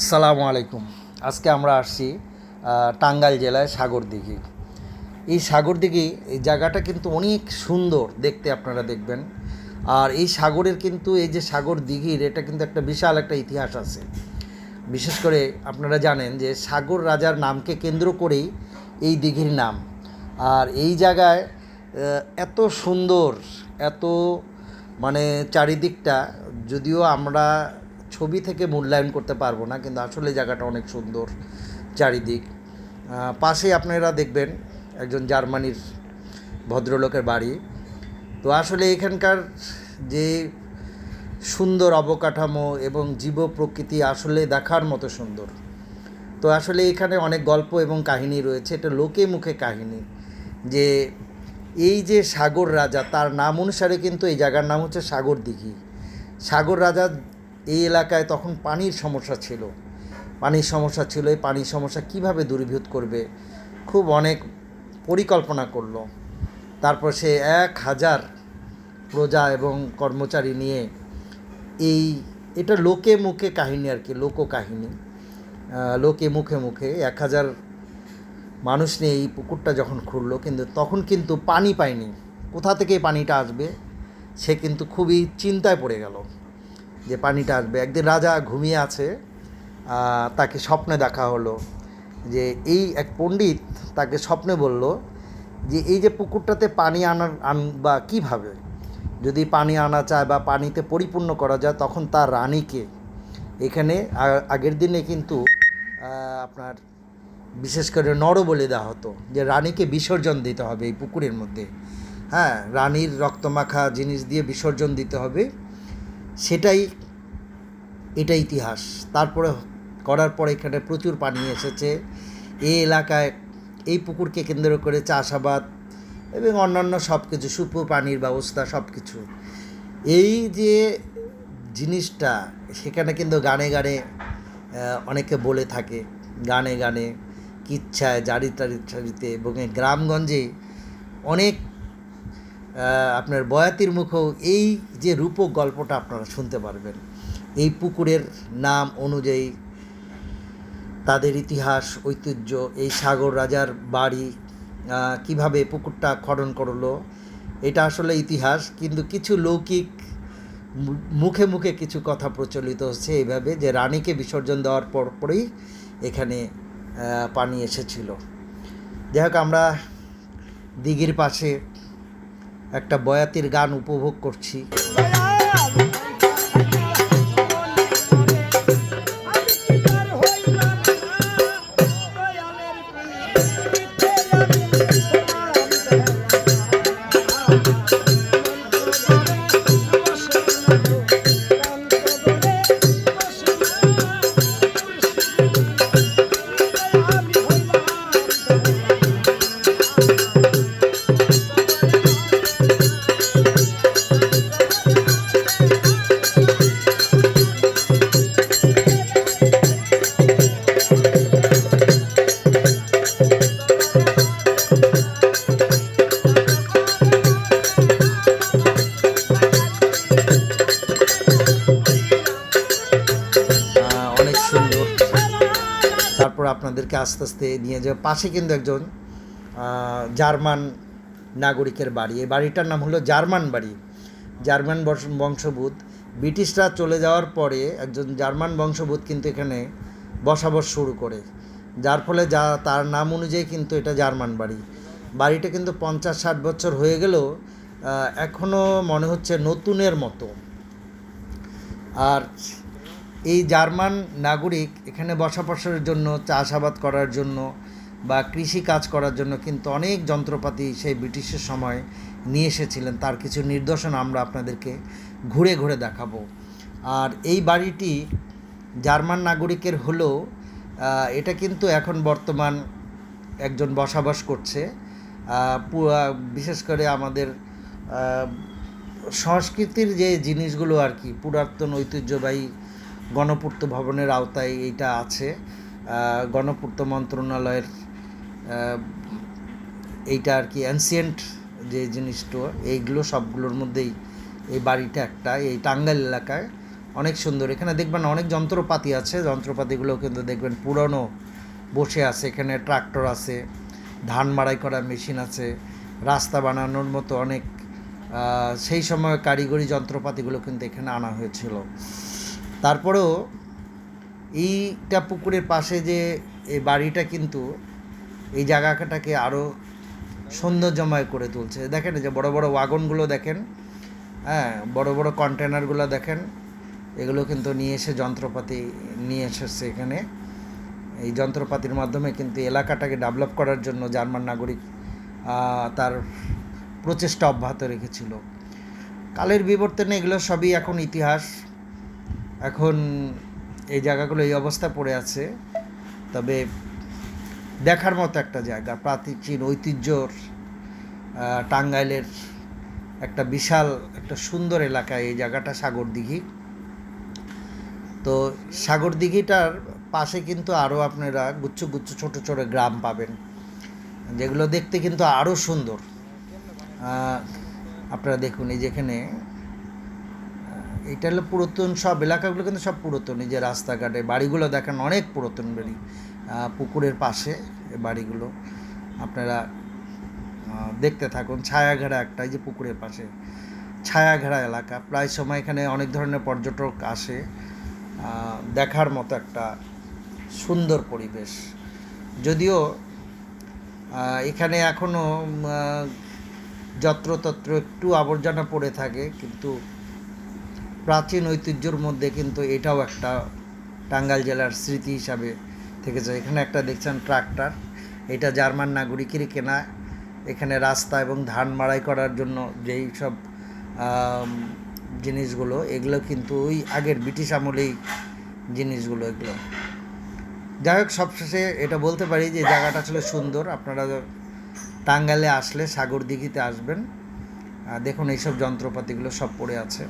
আসসালামু আলাইকুম। আজকে আমরা আসছি টাঙ্গাইল জেলায় সাগরদিঘি এই সাগরদিঘি এই জায়গাটা কিন্তু অনেক সুন্দর দেখতে আপনারা দেখবেন। আর এই সাগরের কিন্তু, এই যে সাগর দিঘির, এটা কিন্তু একটা বিশাল একটা ইতিহাস আছে। বিশেষ করে আপনারা জানেন যে সাগর রাজার নামকে কেন্দ্র করেই এই দিঘির নাম। আর এই জায়গায় এত সুন্দর, এত মানে চারিদিকটা, যদিও আমরা ছবি থেকে মূল্যায়ন করতে পারব না কিন্তু আসলে জায়গাটা অনেক সুন্দর চারিদিক। আহ, পাশে আপনারা দেখবেন একজন জার্মানির ভদ্রলোকের বাড়ি। তো আসলে এখানকার যে সুন্দর অবকাঠামো এবং জীব প্রকৃতি আসলে দেখার মতো সুন্দর। তো আসলে এখানে অনেক গল্প এবং কাহিনী রয়েছে এটা লোকে মুখে কাহিনী। যে এই যে সাগর রাজা তার নাম অনুসারে কিন্তু এই জায়গার নাম হচ্ছে সাগর দিঘি। সাগর রাজা এই এলাকায় তখন পানির সমস্যা ছিল। পানির সমস্যা ছিল, এই পানির সমস্যা কীভাবে দূরীভূত করবে? খুব অনেক পরিকল্পনা করল। তারপর সে এক হাজার প্রজা এবং কর্মচারী নিয়ে এই, এটা লোকে মুখে কাহিনী আর কি, লোক কাহিনী। লোকে মুখে মুখে এক হাজার মানুষ নিয়ে এই পুকুরটা যখন খুঁড়লো কিন্তু তখন কিন্তু পানি পায়নি। কোথা থেকে পানিটা আসবে? সে কিন্তু খুবই চিন্তায় পড়ে গেল। যে পানিটা আসবে। একদিন রাজা ঘুমিয়ে আছে তাকে স্বপ্নে দেখা হলো। যে এই এক পণ্ডিত তাকে স্বপ্নে বলল যে, এই যে পুকুরটাতে পানি আনার আন, বা কীভাবে? যদি পানি আনা চায় বা পানিতে পরিপূর্ণ করা যায়, তখন তার রানীকে এখানে আগের দিনে কিন্তু আপনার বিশেষ করে নর বলে দেওয়া হতো যে, রানীকে বিসর্জন দিতে হবে এই পুকুরের মধ্যে। হ্যাঁ রানীর রক্তমাখা জিনিস দিয়ে বিসর্জন দিতে হবে। সেটাই এটা ইতিহাস। তারপরে করার পরে এখানে প্রচুর পানি এসেছে। এই এলাকায় এই পুকুরকে কেন্দ্র করে চাষাবাদ এবং অন্যান্য সব কিছু সুপ, পানির ব্যবস্থা সব কিছু এই যে জিনিসটা, সেখানে কিন্তু গানে গানে অনেকে বলে থাকে, গানে গানে, কিচ্ছায় জারি টারি এবং গ্রামগঞ্জে অনেক আপনার বয়াতির মুখেও এই যে রূপক গল্পটা আপনারা শুনতে পারবেন। এই পুকুরের নাম অনুযায়ী তাদের ইতিহাস, ঐতিহ্য, এই সাগর রাজার বাড়ি কীভাবে পুকুরটা খনন করল, এটা আসলে ইতিহাস, কিন্তু কিছু লৌকিক মুখে মুখে কিছু কথা প্রচলিত হচ্ছে এইভাবে যে রানীকে বিসর্জন দেওয়ার পর, পরেই এখানে পানি এসেছিল। যাই হোক, আমরা দিঘির পাশে একটা বয়াতির গান উপভোগ করছি। আপনাদেরকে আস্তে আস্তে নিয়ে যাবে। পাশে কিন্তু একজন জার্মান নাগরিকের বাড়ি। এই বাড়িটার নাম হলো জার্মান বাড়ি। জার্মান বংশ- বংশোদ্ভূত। ব্রিটিশরা চলে যাওয়ার পরে একজন জার্মান বংশোদ্ভূত কিন্তু এখানে বসাবস শুরু করে। যার ফলে যা, তার নাম অনুযায়ী কিন্তু এটা জার্মান বাড়ি। বাড়িটা কিন্তু পঞ্চাশ ষাট বছর হয়ে গেলেও এখনও মনে হচ্ছে নতুনের মতো। আর এই জার্মান নাগরিক এখানে বসবাসের জন্য, চাষাবাদ করার জন্য বা কৃষি কাজ করার জন্য কিন্তু অনেক যন্ত্রপাতি সেই ব্রিটিশের সময় নিয়ে এসেছিলেন। তার কিছু নিদর্শন আমরা আপনাদেরকে ঘুরে ঘুরে দেখাবো। আর এই বাড়িটি জার্মান নাগরিকের হলেও এটা কিন্তু এখন বর্তমান একজন বসবাস করছে। বিশেষ করে আমাদের সংস্কৃতির যে জিনিসগুলো আর কি, পুরাতন ঐতিহ্যবাহী গণপূর্ত ভবনের আওতায় এইটা আছে। গণপূর্ত মন্ত্রণালয়ের এইটা আর কি অ্যানসিয়েন্ট যে জিনিসটা, এইগুলো সবগুলোর মধ্যেই এই বাড়িটা একটা, এই টাঙ্গাইল এলাকায়। অনেক সুন্দর। এখানে দেখবেন অনেক যন্ত্রপাতি আছে। যন্ত্রপাতিগুলো কিন্তু দেখবেন পুরনো বসে আছে। এখানে ট্রাক্টর আছে, ধান মাড়াই করা মেশিন আছে, রাস্তা বানানোর মতো অনেক সেই সময় কারিগরি যন্ত্রপাতিগুলো কিন্তু এখানে আনা হয়েছিল। তারপরেও এইটা পুকুরের পাশে যে এই বাড়িটা কিন্তু এই জায়গাটাকে আরও সৌন্দর্যময় করে তুলছে। দেখেন এই যে বড় বড় ওয়াগনগুলো দেখেন হ্যাঁ বড় বড় কন্টেনারগুলো দেখেন, এগুলো কিন্তু নিয়ে এসে যন্ত্রপাতি নিয়ে এসেছে এখানে। এই যন্ত্রপাতির মাধ্যমে কিন্তু এলাকাটাকে ডেভেলপ করার জন্য জার্মান নাগরিক তার প্রচেষ্টা অব্যাহত রেখেছিল। কালের বিবর্তনে এগুলো সবই এখন ইতিহাস। এখন এই জায়গাগুলো এই অবস্থা পড়ে আছে, তবে দেখার মতো একটা জায়গা, প্রাচীন ঐতিহ্যর টাঙ্গাইলের একটা বিশাল, একটা সুন্দর এলাকা এই জায়গাটা সাগর দিঘি তো সাগর দিঘিটার পাশে কিন্তু আরও আপনারা গুচ্ছ গুচ্ছ ছোট ছোট গ্রাম পাবেন, যেগুলো দেখতে কিন্তু আরও সুন্দর। আপনারা দেখুন এই যেখানে এটা হলো পুরাতন, সব এলাকাগুলো কিন্তু সব পুরাতন। এই যে রাস্তাঘাটে, বাড়িগুলো দেখেন অনেক পুরাতন বাড়ি। পুকুরের পাশে বাড়িগুলো। আপনারা দেখতে থাকুন, ছায়াঘেরা একটা, এই যে পুকুরের পাশে। ছায়াঘেরা এলাকা, প্রায় সময় এখানে অনেক ধরনের পর্যটক আসে। দেখার মতো একটা সুন্দর পরিবেশ। যদিও এখানে এখনও যত্রতত্র একটু আবর্জনা পড়ে থাকে, কিন্তু প্রাচীন ঐতিহ্যর মধ্যে কিন্তু এটাও একটা টাঙ্গাইল জেলার স্মৃতি হিসাবে থেকেছে। এখানে একটা দেখছেন ট্রাক্টর, এটা জার্মান নাগরিকেরই কেনা। এখানে রাস্তা এবং ধান মাড়াই করার জন্য যেই সব জিনিসগুলো, এগুলো কিন্তু ওই আগের ব্রিটিশ আমলেই জিনিসগুলো এগুলো। যাই হোক, সবশেষে এটা বলতে পারি যে জায়গাটা আসলে সুন্দর। আপনারা টাঙ্গাইলে আসলে সাগর দিঘিতে আসবেন দেখুন এইসব যন্ত্রপাতিগুলো সব পড়ে আছে।